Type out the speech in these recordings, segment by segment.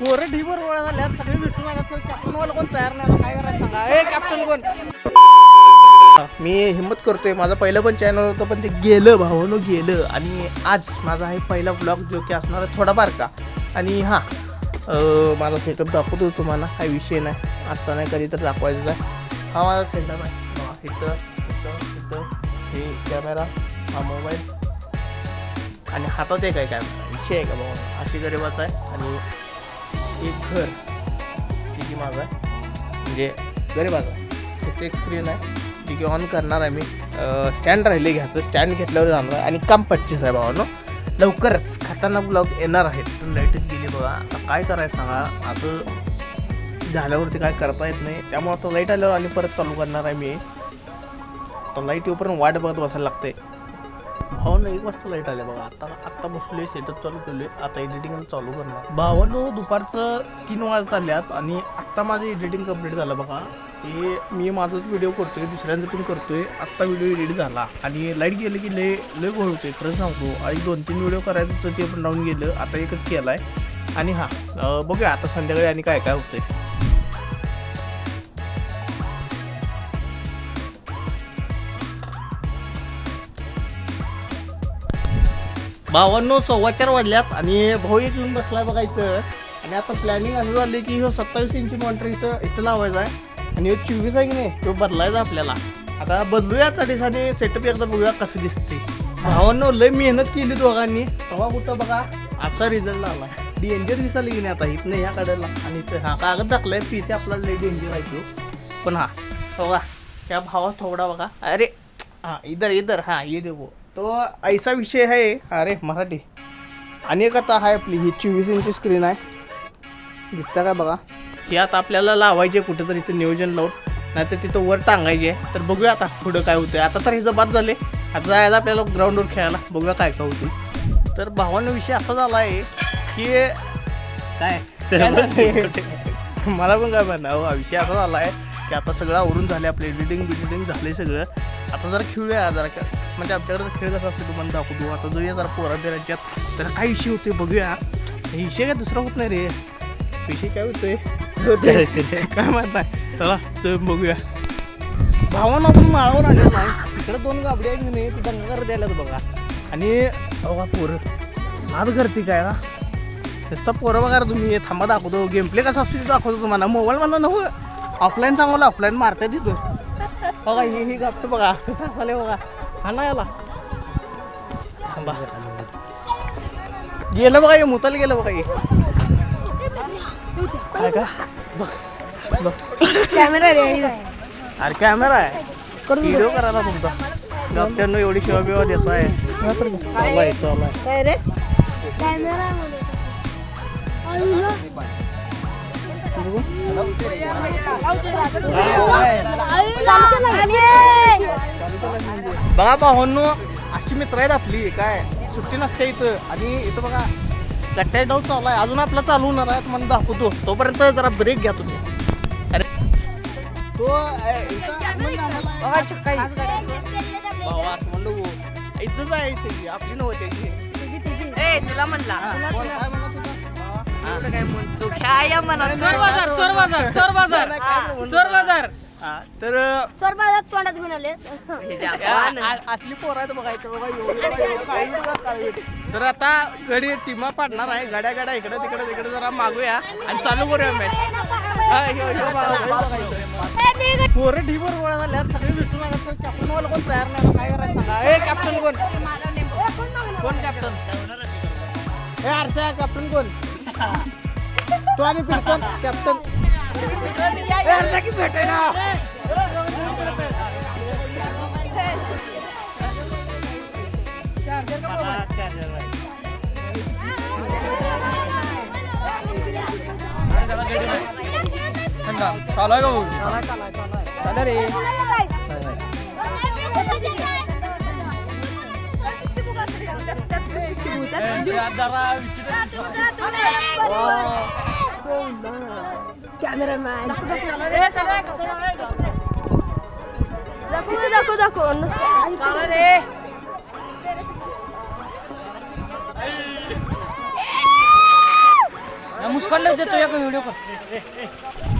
पोरं ढिबर गोळा झाल्यात सगळे विठू आल्यात कॅप्टन वाला कोण तयार नाही आता काय करायचं सांगा? ए कॅप्टन कोण? मी हिंमत करतोय माझं पहिलं पण चॅनल होतं पण ते गेलं भावानं गेलं. आणि आज माझा आहे पहिला ब्लॉग जो की असणार आहे थोडाफार का आणि हां माझा सेटअप दाखवतो तुम्हाला काही विषय नाही. आत्ता नाही कधी तर दाखवायचं आहे. हा माझा सेटअप आहे. इथं इथं इथं हे कॅमेरा हा मोबाईल आणि हातात एक आहे कॅमेरा विषय आहे का बाबा अशी गरिबाच आहे. आणि एक घर किती की माझं म्हणजे आहे म्हणजे गरिबाचं आहे तिथे एक स्क्रीन आहे. जी की ऑन करणार आहे मी. स्टँड राहिले घ्यायचं. स्टँड घेतल्यावर जाणार आहे. आणि काम पच्चीस आहे भावानो. लवकरच खतरनाक ब्लॉग येणार आहेत. लाईटच गेली बघा. आता काय करायचं सांगा? असं झाल्यावरती काय करता येत नाही. त्यामुळे आता लाइट आल्यावर आणि परत चालू करणार आहे मी. आता लाइट येऊपर्यंत वाट बघत बसायला लागते भावानं एक वाजता लाइट आल्या बघा. आता आत्ता बसलोय सेटअप चालू केलोय. आता एडिटिंग चालू करणार. भावानं दुपारचं तीन वाजता आल्यात आणि आत्ता माझं एडिटिंग कंप्लीट झालं बघा. हे मी माझाच व्हिडिओ करतोय दुसऱ्यांचं पण करतोय. आत्ता व्हिडिओ एडिट झाला. आणि लाइट गेलं की लय लय गोळ होते खरंच सांगतो आई दोन तीन व्हिडिओ करायचं होतं ते पण राहून गेलं. आता एकच केलाय. आणि हां बघूया आता संध्याकाळी आणि काय काय होतंय. बावन्न सव्वा चार वाजल्यात आणि भाऊ एक येऊन बसलाय बघा इथं. आणि आता प्लॅनिंग असं झालं की ह्यो सत्तावीस इंची मॉनिटर इथं इथं लावायचा आहे. आणि ह्यो चोवीस आहे की नाही तो बदलायचा आपल्याला. आता बदलूया दिवसाने सेटअप एकदा बघूया कसं दिसते भावांनो लय मेहनत केली दोघांनी. तेव्हा कुठं बघा असा रिझल्ट आला डेंजर दिसायला की नाही आता इथनं ह्या कडेला आणि इथं हा कागद दाखलाय पीसी आपला लय डेंजर आहे तो. पण हा बघा त्या भावात थोडा बघा. अरे हा इधर इधर हा ये देखो तो ऐसा विषय है अरे मराठी. आणि एक आता आहे आपली ही चोवीस इंची स्क्रीन आहे. दिसतं का बघा? ती आता आपल्याला लावायची कुठं तर इथं नियोजन लावून. नाही तर तिथं वर टांगायचे तर बघूया आता पुढं काय होतं आता तर हिचं बाद झाले. आता जायचं आपल्याला ग्राउंडवर खेळायला. बघूया काय काय होते तर भावानं विषय असा झाला आहे की काय? मला पण काय म्हणणं हा विषय असा झाला आहे की आता सगळं आवरून झाले आपले एडिटिंग बिडिटिंग झाले सगळं. आता जरा खेळूया जरा का म्हणजे आमच्याकडे खेळ कसा असतो तुम्हाला दाखवतो. आता जाऊया जरा पोरा बिरांच्यात तर काय विषय होते बघूया. इशे काय दुसरा होत नाही रे. विषय काय होतोय? काय म्हणत नाही. चला चल बघूया. भावानं आपण माळावर आणलं नाही. तिकडे दोन गाबडी आहेत की नाही ते दंगा द्यायला बघा. आणि बघा पोरं. नाद करते काय का नुसता पोरं बघा तुम्ही. थांबा दाखवतो. गेम प्ले कसा असतो ते दाखवतो तुम्हाला. मोबाईल मला नको ऑफलाईन सांगवलं ऑफलाईन मारता तिथं बघा ही ही गापतो बघा चालेल बघा हा ना याला थांबा गेलं बघा हे मुताला गेलं बघा हे काय का बघ बघ कॅमेरा रेडी अरे कॅमेरा आहे व्हिडिओ करा ना तुमचा डॉक्टरनं एवढी शिवा बिवा देत आहे चालू आहे बघा भावांनो अशी मित्र आहेत आपली. काय सुट्टी नसते इथं. आणि इथं बघा गट्ट्या डाऊन चालू आहे अजून आपला चालू होणार आहे. मला दाखवतो. तोपर्यंत जरा ब्रेक घ्या तुम्ही. अरे. तो हो. इथंच आहे आपली नव्हती तुला म्हणला? काय म्हणत एवढं काय म्हणतो खेळाया म्हणत चोर बाजार चोर बाजार चोर बाजार चोर बाजार हा, तर चोर बाजार तोंडात घेऊन आले आ- असली पोर आहेत बघायचं बघा एवढी बघा, एवढं काही नाही बघा, काही नाही. तर आता घडी टीमा पाडणार आहे. गड्या गड्या इकडे तिकडे तिकडे जरा मागूया आणि चालू करूया मॅच पोरं ढिबर गोळा झाल्यात. सगळे भेटून आल्यात पण कॅप्टन वाला कोण तयार नाही? काय करायचं सांगा? ए कॅप्टन कोण? कोण कॅप्टन ए आरसा कॅप्टन कोण? तो आणि फिर कोण कॅप्टन चालू आहे का भाऊ चला रे मॅन दाखव दाखव दाखव नुसतं रे मुस्कानला देतो एक व्हिडिओ कर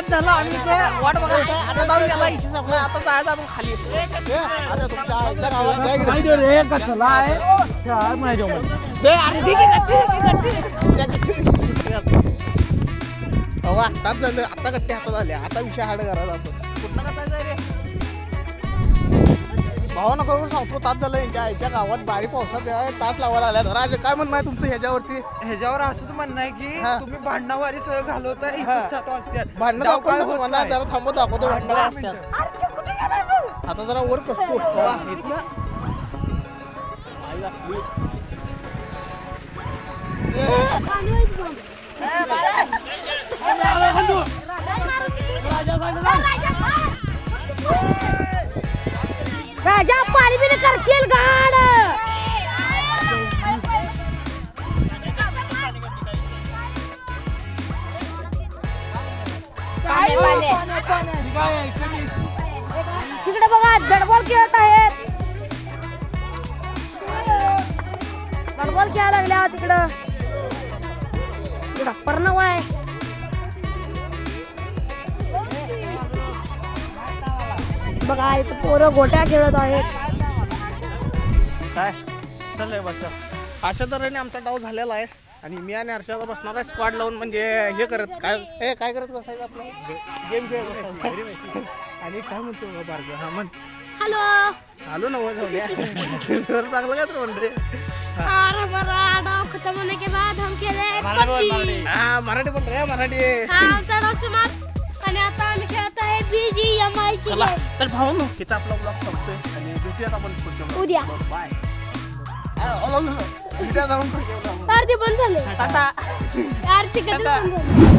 तास झाला आम्ही इथे वाट बघायचं आता जाऊन गेला इशू संपला आता जायचं आपण खाली. आता तुमच्या आईच्या गावात जाय की रे. रे अरे दे की गट्टी, दे गट्टी. अहो, आत्ताच झालं. आता गट्टे हातात आले आता विषय हाड करायला जातो कुठला कसा रे? भावानं करून सांगतो तास झालं यांच्या आईच्या गावात बारीक पावसात आहे, तास लावायला आल्या राज काय म्हणणं आहे तुमचं ह्याच्यावरती ह्याच्यावर असंच म्हणणं आहे की हा. तुम्ही भांडणावारी सह घालवताय हा. इथं सात भांडणं जाऊ काय दाखवतो होत मला नाही. जरा थांबव दाखवतो भांडणं काय असतात आता जरा वर कसतो वा, इथनं. आई आपली. बिणी करशील गाड तिकडे बघा बॅटबॉल खेळत आहेत. बॅटबॉल खेळायला लागल्या तिकडं. तिकडं पर्णव आहे. बघा इथं पोरं गोट्या खेळत आहेत. काय? चाललंय बस. अशा तऱ्हेने आमचा डाव झालेला आहे. आणि मी आणि हर्षदा बसणार आहे स्क्वॉड लावून. म्हणजे हे करत काय हे काय करत बसायचं आपलं? गेम खेळत बसायचं. आणि काय म्हणतो बारगं? हा म्हण. हॅलो आलो ना वर जाऊया चांगलं काय तर म्हण रे अरे बरा डाव खतम होने के बाद हम खेळे पबजी. हा मराठी बोल रे मराठी. आणि आता आम्ही खेळत आहे बीजीएमआय ची चला तर भाऊ ना. तिथं आपला ब्लॉग संपतोय आणि भेटूयात आपण पुढच्या vlog. उद्या. बाय उद्या जाऊन पुढच्या vlog मध्ये. आरती बंद झाले. टाटा. आरती कधी बंद झाली?